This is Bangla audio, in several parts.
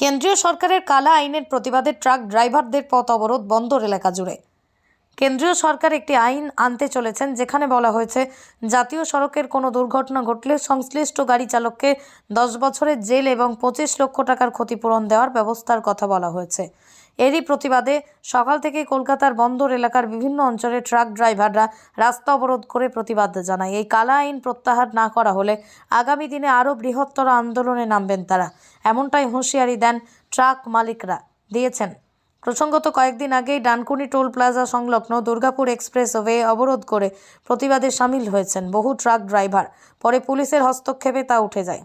কেন্দ্রীয় সরকারের কালা আইনের প্রতিবাদে ট্রাক ড্রাইভারদের পথ অবরোধ বন্দর এলাকা জুড়ে। কেন্দ্রীয় সরকার একটি আইন আনতে চলেছেন, যেখানে বলা হয়েছে, জাতীয় সড়কের কোনো দুর্ঘটনা ঘটলে সংশ্লিষ্ট গাড়ি চালককে দশ বছরের জেল এবং পঁচিশ লক্ষ টাকার ক্ষতিপূরণ দেওয়ার ব্যবস্থার কথা বলা হয়েছে। এরই প্রতিবাদে সকাল থেকে কলকাতার বন্দর এলাকার বিভিন্ন অঞ্চলে ট্রাক ড্রাইভাররা রাস্তা অবরোধ করে প্রতিবাদ জানায়। এই কালা আইন প্রত্যাহার না করা হলে আগামী দিনে আরও বৃহত্তর আন্দোলনে নামবেন তারা। এমনটাই হুঁশিয়ারি দেন ট্রাক মালিকরা, দিয়েছেন প্রসঙ্গত কয়েকদিন আগেই ডানকুনি টোল প্লাজা সংলগ্ন দুর্গাপুর এক্সপ্রেস ওয়ে অবরোধ করে প্রতিবাদে সামিল হয়েছেন বহু ট্রাক ড্রাইভার। পরে পুলিশের হস্তক্ষেপে তা উঠে যায়।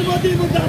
Hadi bakayım burada.